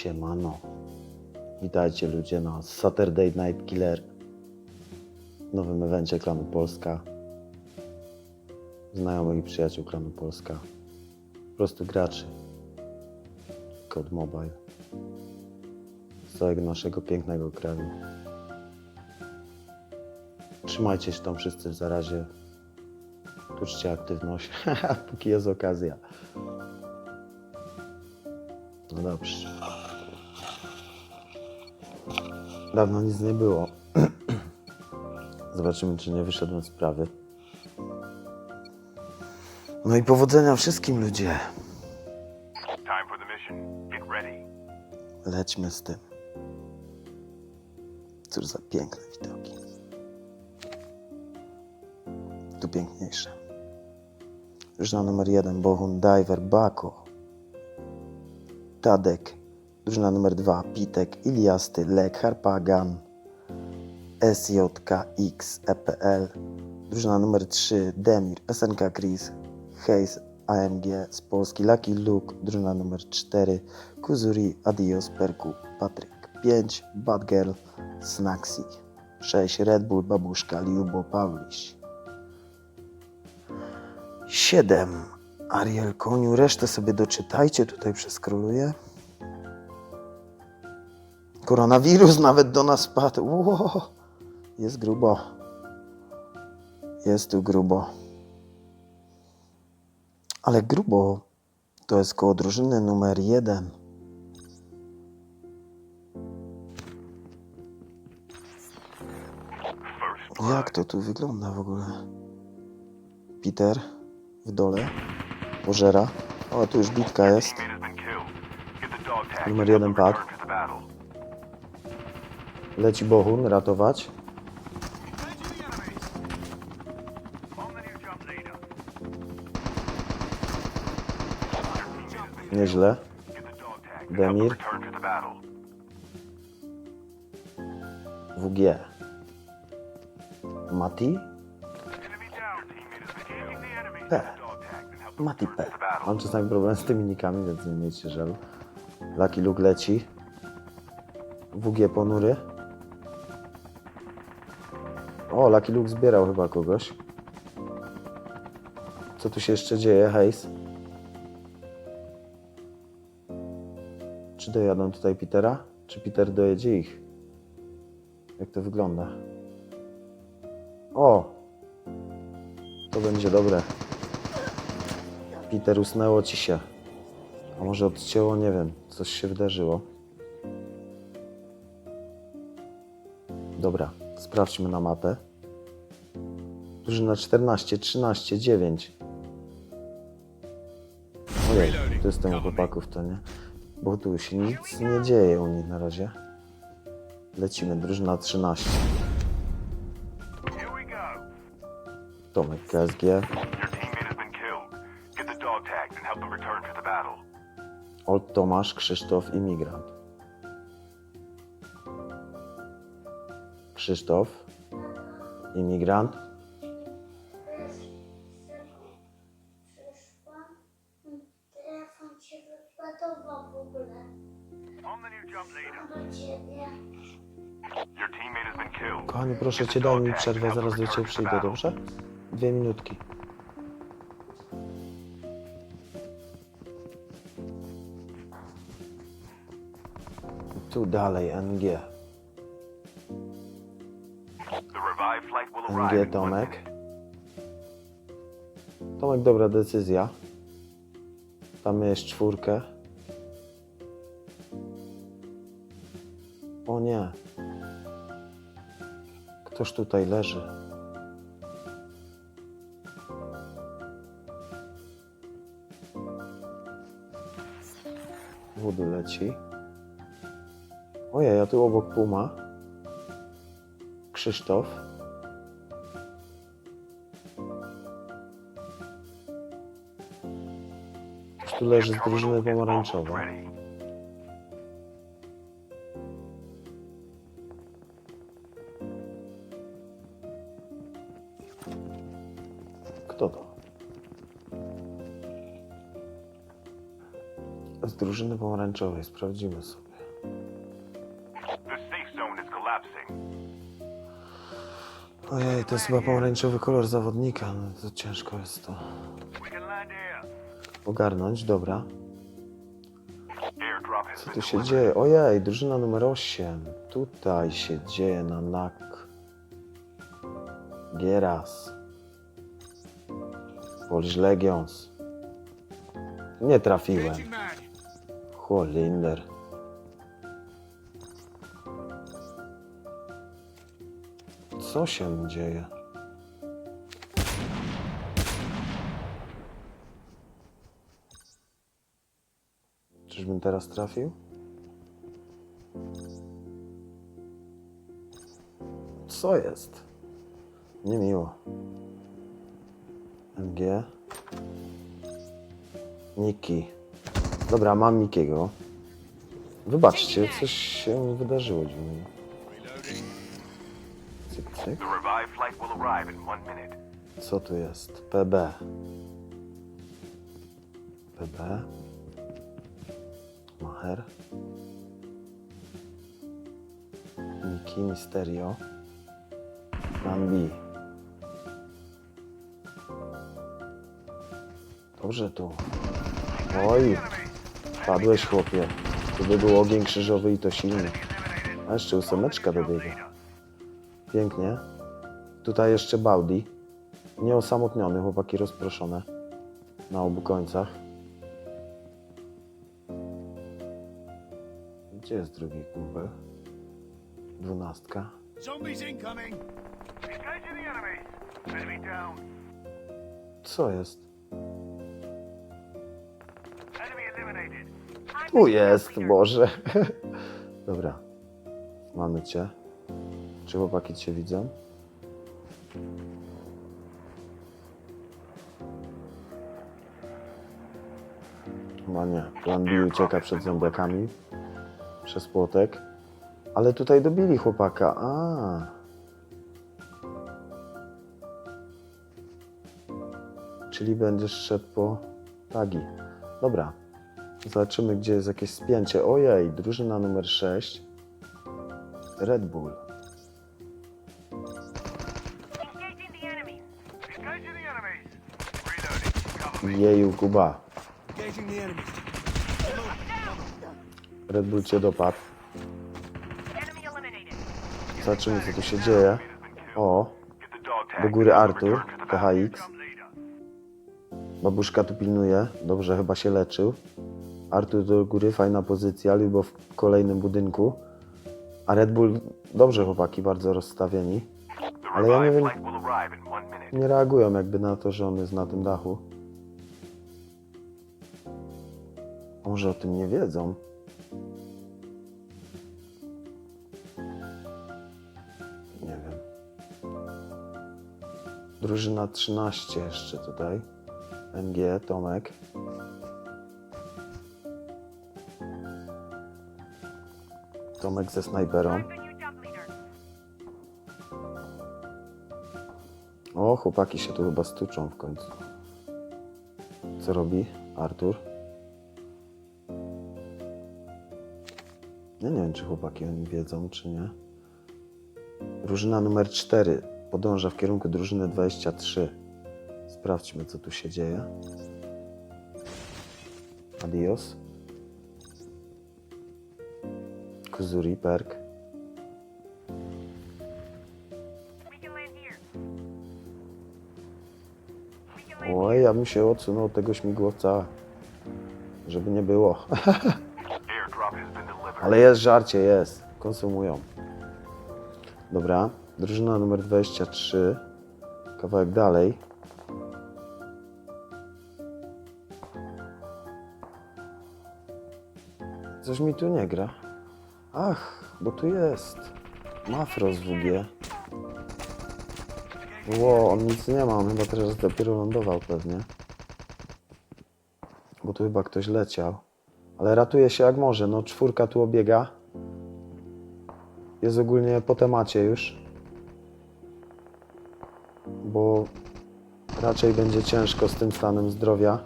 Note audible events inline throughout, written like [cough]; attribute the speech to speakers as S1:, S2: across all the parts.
S1: Siemano. Witajcie ludzie na Saturday Night Killer. Nowym evencie klanu Polska. Znajomych i przyjaciół klanu Polska. Po prostu graczy. Kod Mobile. Z całego naszego pięknego kraju. Trzymajcie się tam wszyscy w zarazie. Tuczcie aktywność, [laughs] póki jest okazja. No dobrze. Dawno nic nie było. [clears throat] Zobaczymy, czy nie wyszedłem z sprawy. No i powodzenia wszystkim ludzie. Lećmy z tym. Cóż za piękne widoki. Tu piękniejsze. Drużyna numer jeden Bohun Diver Bako. Tadek. Drużyna numer dwa Pitek Iliasty Lek Harpagan. SJKX EPL. Drużyna numer 3 Demir SNK Chris Hayes AMG z Polski Lucky Luke. Drużyna numer 4 Kuzuri Adios Perku Patryk 5 Bad Girl Snaxi 6 Red Bull Babuszka Liubo Pawliś 7 Ariel Koniu. Resztę sobie doczytajcie, tutaj przeskroluję. Koronawirus nawet do nas spadł. Ło, jest grubo. Jest tu grubo. Ale grubo to jest koło drużyny numer jeden. Jak to tu wygląda w ogóle? Peter w dole pożera. O, tu już bitka jest.
S2: teammate has been
S1: Leci Bohun ratować. Nieźle. Demir. WG. Mati. P. Mati P. Mam czasami problem z tymi nikami, więc nie miejcie żalu. Lucky Luke leci. WG ponury. O, Lucky Luke zbierał chyba kogoś. Co tu się jeszcze dzieje, hejs? Czy dojadą tutaj Petera? Czy Peter dojedzie ich? Jak to wygląda? O! To będzie dobre. Peter, usnęło ci się. A może odcięło, nie wiem, coś się wydarzyło. Dobra, sprawdźmy na mapę. Drużyna 14, 13, 9. Ojej, to jest ten chłopaków, to nie? Bo tu się nic nie dzieje u nich na razie. Lecimy, drużyna 13.
S2: Here we go.
S1: Tomek KSG,
S2: Your teammate has been
S1: Krzysztof, imigrant.
S3: Przyszła. Telefon w ogóle.
S1: Kochani, proszę cię, daj mi przerwę, zaraz do ciebie przyjdę, dobrze? Dwie minutki. Tu dalej, NG.
S2: One
S1: Tomek. Tomek, dobra decyzja. Tam jest czwórkę. O nie. Ktoś tutaj leży. Wody leci. Ojej, ja tu obok Puma. Krzysztof. Tu leży z drużyny pomarańczowej.
S2: Ready.
S1: Kto to? z drużyny pomarańczowej. Sprawdzimy sobie. Ojej, to jest chyba pomarańczowy kolor zawodnika. No to ciężko jest to ogarnąć. Dobra. Co tu się dzieje? Ojej, drużyna numer 8. Tutaj się dzieje na nak. Gieras. Polish Legions. Nie trafiłem. Holinder. Co się dzieje? Czyżbym teraz trafił? Co jest? Niemiło. MG. Niki. Dobra, mam Mikiego. Wybaczcie, coś się wydarzyło dziwnie. Cyk, cyk. Co tu jest? PB. PB. Maher. Niki Misterio. Plan B. Dobrze tu. Oj, padłeś chłopie. Tu by był ogień krzyżowy i to silny. A jeszcze ósemeczka dobiega. Pięknie. Tutaj jeszcze Baudi. Nieosamotniony, chłopaki rozproszone na obu końcach. Gdzie jest drugi kumpel? Dwunastka.
S4: Zombies incoming!
S2: Engaging the enemies. Enemy down.
S1: Co jest?
S2: Enemy eliminated.
S1: Tu jest, Boże. [laughs] Dobra. Mamy cię. Czy chłopaki cię widzą? Chyba nie. Plan B ucieka przed zombiakami. Przez płotek. Ale tutaj dobili chłopaka. A. Czyli będziesz szedł po tagi. Dobra. Zobaczymy, gdzie jest jakieś spięcie. Ojej, drużyna numer 6. Red Bull.
S2: Engaging the
S1: Red Bull cię dopadł. Zobaczymy, co tu się dzieje. O, do góry Artur. THX. Babuszka tu pilnuje. Dobrze, chyba się leczył. Artur do góry, fajna pozycja, Lubo w kolejnym budynku. A Red Bull, dobrze chłopaki, bardzo rozstawieni. Ale ja nie wiem-. Nie reagują jakby na to, że on jest na tym dachu. Może o tym nie wiedzą? Drużyna 13 jeszcze tutaj. MG, Tomek. Tomek ze snajperą. O, chłopaki się tu chyba stuczą w końcu. Co robi Artur? Ja nie wiem, czy chłopaki oni wiedzą, czy nie. Drużyna numer 4 podąża w kierunku drużyny 23. Sprawdźmy, co tu się dzieje. Adios. Kuzuri, Perk. Oj, ja bym się odsunął od tego śmigłowca, żeby nie było. [laughs] Ale jest żarcie, jest. Konsumują. Dobra. Drużyna numer 23. Kawałek dalej. Coś mi tu nie gra. Ach, bo tu jest. Mafros WG. Ło, on nic nie ma, on chyba teraz dopiero lądował pewnie. Bo tu chyba ktoś leciał. Ale ratuje się jak może. No czwórka tu obiega. Jest ogólnie po temacie już. Bo raczej będzie ciężko z tym stanem zdrowia.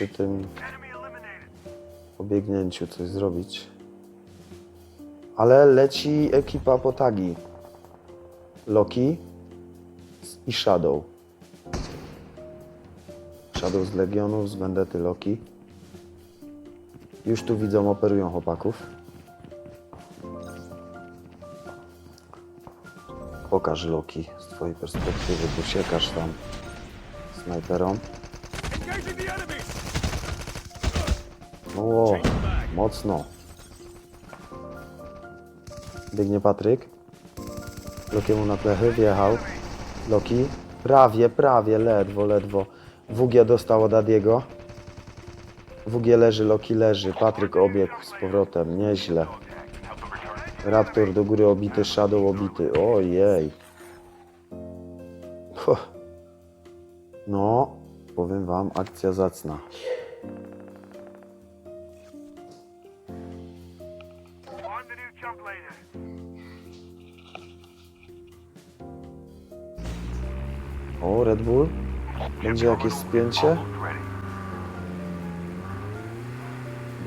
S1: przy tym pobiegnięciu coś zrobić. Ale leci ekipa po tagi. Loki i Shadow. Shadow z Legionów, z Vendety Loki. Już tu widzą, operują chłopaków. Pokaż Loki z twojej perspektywy, bo siekasz tam
S4: the enemies.
S1: O, mocno. Biegnie Patryk. Lokiemu na plechy, wjechał. Loki. Prawie, prawie, ledwo, ledwo. WG dostał od Adiego. WG leży, Loki leży. Patryk obiegł z powrotem, nieźle. Raptor do góry obity, Shadow obity. Ojej. No, powiem wam, akcja zacna. O, Red Bull. Będzie jakieś spięcie?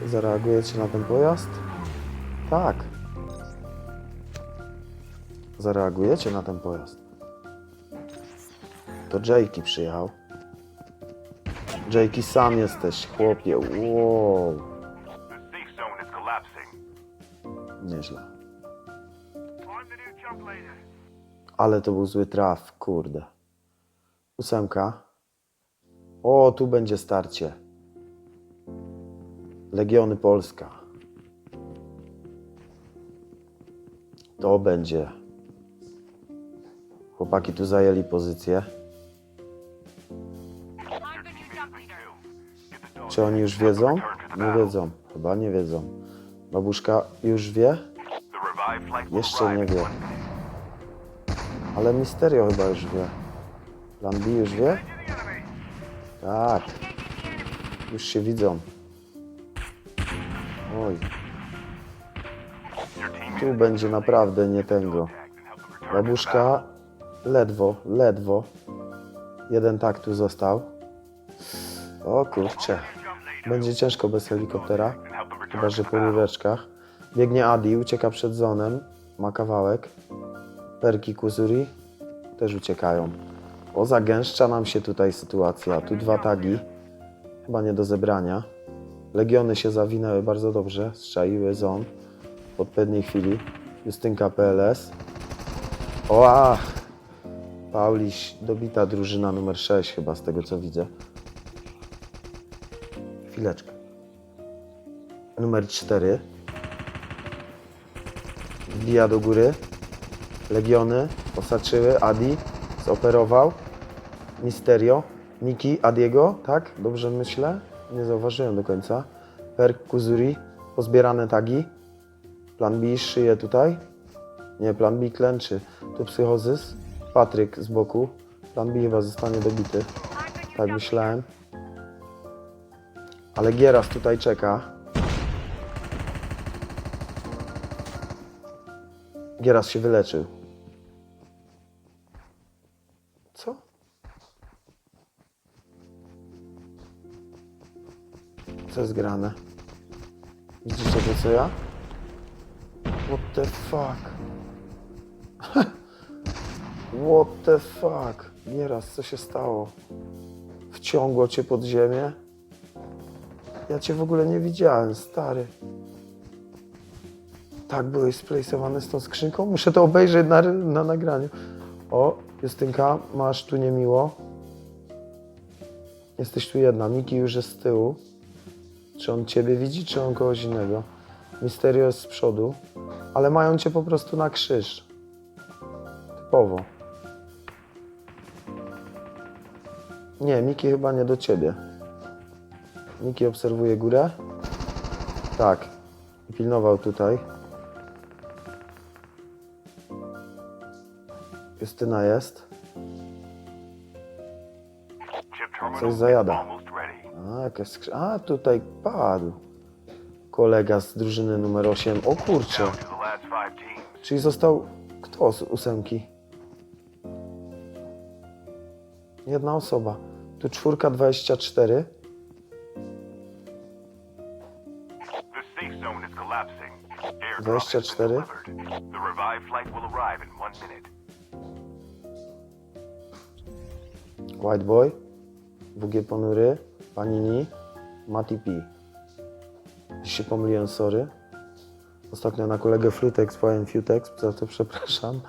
S1: Zareagujecie na ten pojazd? Tak. Zareagujecie na ten pojazd. To Jakey przyjechał. Jakey sam jesteś, chłopie. Wow. Nieźle. Ale to był zły traf, kurde. Ósemka. O, tu będzie starcie. Legiony Polska. To będzie. Chłopaki tu zajęli pozycję. Czy oni już wiedzą? Nie wiedzą. Chyba nie wiedzą. Babuszka już wie? Jeszcze nie wie. Ale Misterio chyba już wie. Plan B już wie? Tak. Już się widzą. Oj, tu będzie naprawdę nie tego. Babuszka ledwo, ledwo. Jeden tak tu został. O kurczę. Będzie ciężko bez helikoptera. Chyba, że po rureczkach. Biegnie Adi, ucieka przed zonem. Ma kawałek. Perki Kuzuri też uciekają. O, zagęszcza nam się tutaj sytuacja. Tu dwa tagi. Chyba nie do zebrania. Legiony się zawinęły bardzo dobrze. Strzaiły zon w odpowiedniej chwili. Justynka PLS. O, ach! Pauliś, dobita drużyna numer 6 chyba z tego co widzę. Chwileczkę. Numer 4. Wbija do góry. Legiony osaczyły. Adi zoperował. Misterio. Miki Adiego, tak? Dobrze myślę? Nie zauważyłem do końca. Perk Kuzuri. Pozbierane tagi. Plan B szyje tutaj. Nie, plan B klęczy. Tu psychozys. Patryk z boku. Chyba zostanie dobity. Tak myślałem. Ale Gieras tutaj czeka. Gieras się wyleczył. Co? Co jest grane? Widzicie to co ja? What the fuck? What the fuck? Nieraz, co się stało? Wciągło cię pod ziemię? Ja cię w ogóle nie widziałem, stary. Tak byłeś splejsowany z tą skrzynką? Muszę to obejrzeć na, na nagraniu. O, Justynka, masz tu niemiło. Jesteś tu jedna. Miki już jest z tyłu. Czy on ciebie widzi, czy on kogoś innego? Misterio jest z przodu, ale mają cię po prostu na krzyż. Typowo. Nie, Miki chyba nie do ciebie. Miki obserwuje górę. Tak. Pilnował tutaj. Justyna jest. Coś zajada. A, jakaś. A, tutaj padł. Kolega z drużyny numer 8. O kurczę. Czyli został kto z ósemki? Jedna osoba. To czwórka 24.
S2: The safe 24.
S1: White Boy, WG Ponury, Panini, Mati P. Jeśli się pomyliłem, sorry. Ostatnio na kolegę Flutex powiem Futex, za to przepraszam.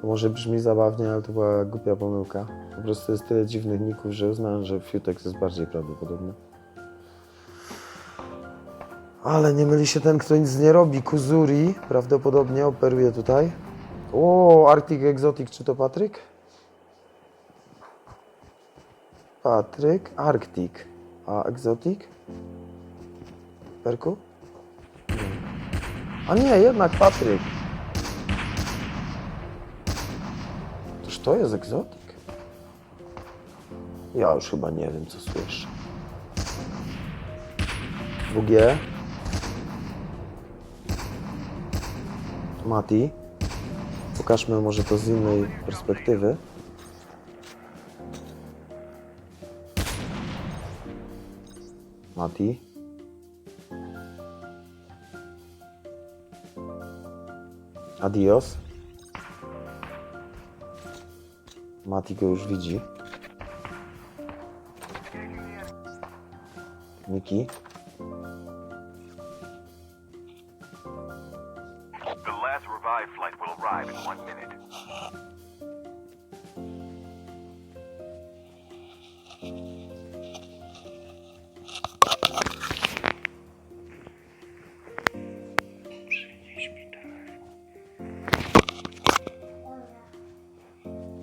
S1: To może brzmi zabawnie, ale to była głupia pomyłka. Po prostu jest tyle dziwnych ników, że uznałem, że Futex jest bardziej prawdopodobny. Ale nie myli się ten, kto nic nie robi. Kuzuri prawdopodobnie operuje tutaj. O, Arctic Exotic, czy to Patryk? Patryk, Arctic. A Exotic? Perku? A nie, jednak Patryk. Toż to jest Exotic? Ja już chyba nie wiem, co słyszę. WG. Mati. Pokażmy może to z innej perspektywy. Mati. Adios. Mati go już widzi. Niki.
S2: The last revived flight will arrive in one minute.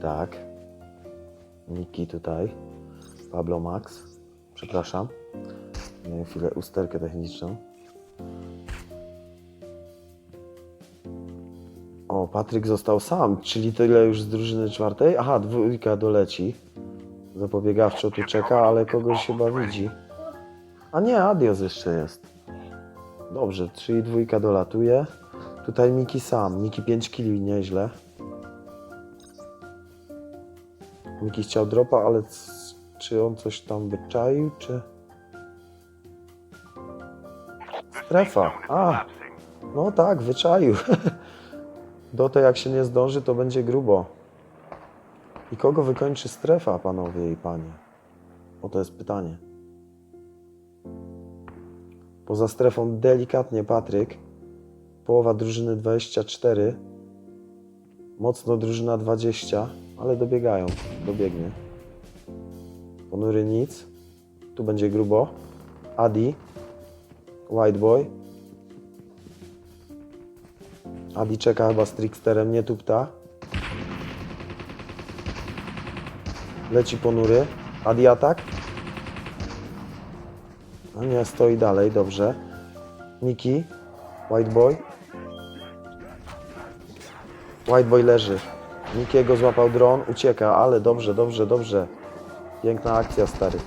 S1: Tak. Niki tutaj. Pablo Max. Przepraszam. Chwilę usterkę techniczną. O, Patryk został sam, czyli tyle już z drużyny czwartej. Aha, dwójka doleci. Zapobiegawczo tu czeka, ale kogoś chyba widzi. A nie, Adios jeszcze jest. Dobrze, czyli dwójka dolatuje. Tutaj Miki sam. Miki 5 kili, nieźle. Miki chciał dropa, ale czy on coś tam wyczaił, czy... Strefa. A, no tak, wyczaił. [laughs] Do tej jak się nie zdąży, to będzie grubo. I kogo wykończy strefa, panowie i panie? O to jest pytanie. Poza strefą delikatnie Patryk. Połowa drużyny 24. Mocno drużyna 20, ale dobiegają. Dobiegnie. Ponury nic. Tu będzie grubo. Adi. White Boy. Adi czeka chyba z Tricksterem, nie tupta. Leci ponury. Adi atak. No nie, stoi dalej, dobrze. Niki. White Boy. White Boy leży. Nikiego złapał dron, ucieka, ale dobrze, dobrze, dobrze. Piękna akcja, stary.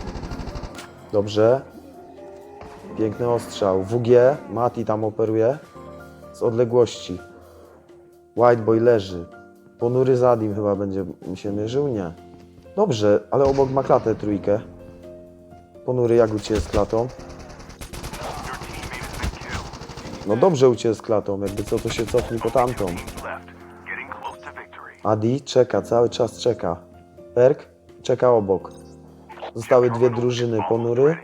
S1: Dobrze. Piękny ostrzał. WG, Mati tam operuje z odległości. White Boy leży. Ponury Zadim chyba będzie mi się mierzył? Nie. Dobrze, ale obok ma klatę trójkę. Ponury jak u Ciebie z klatą? No dobrze u Ciebie z klatą, jakby co to się cofnij po tamtą. Adi czeka, cały czas czeka. Perk czeka obok. Zostały dwie drużyny, Ponury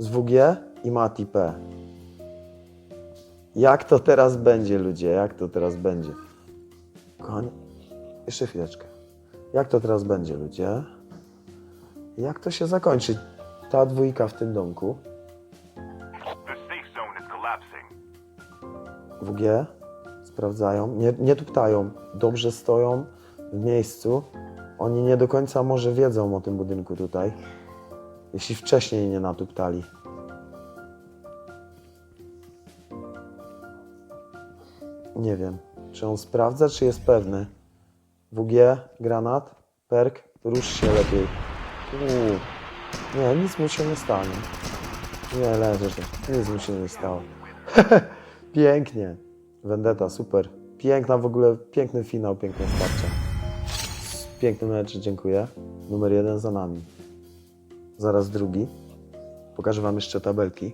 S1: z WG i Mati P. Jak to teraz będzie, ludzie? Jak to teraz będzie? Kochani, jeszcze chwileczkę. Jak to teraz będzie, ludzie? Jak to się zakończy? Ta dwójka w tym domku. WG sprawdzają, nie, nie tuptają, dobrze stoją w miejscu. Oni nie do końca może wiedzą o tym budynku tutaj, jeśli wcześniej nie natuptali. Nie wiem, czy on sprawdza, czy jest pewny. WG, granat, perk, rusz się lepiej. Uuu. Nie, nic mu się nie stanie. Nie, leży to. Nic mu się nie stało. [laughs] Pięknie. Vendetta, super. Piękna w ogóle, piękny finał, piękne starcie. Piękny mecz, dziękuję. Numer jeden za nami. Zaraz drugi. Pokażę Wam jeszcze tabelki.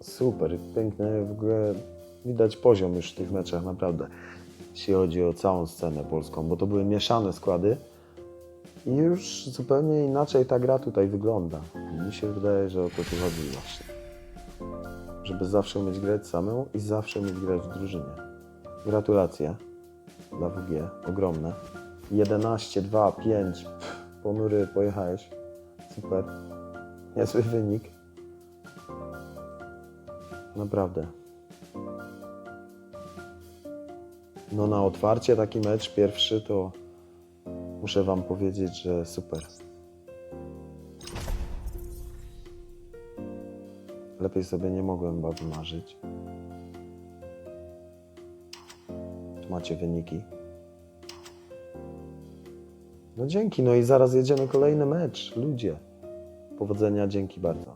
S1: super, piękne w ogóle widać poziom już w tych meczach naprawdę, jeśli chodzi o całą scenę polską, bo to były mieszane składy i już zupełnie inaczej ta gra tutaj wygląda. Mi się wydaje, że o to tu chodzi właśnie. Żeby zawsze umieć grać samemu i zawsze umieć grać w drużynie. Gratulacje dla WG, ogromne. 11, 2, 5, pff, ponury pojechałeś. Super. Niezły wynik. Naprawdę. No na otwarcie taki mecz pierwszy to muszę wam powiedzieć, że super. Lepiej sobie nie mogłem chyba wymarzyć. Tu macie wyniki. No dzięki, no i zaraz jedziemy kolejny mecz. Ludzie. Powodzenia, dzięki bardzo.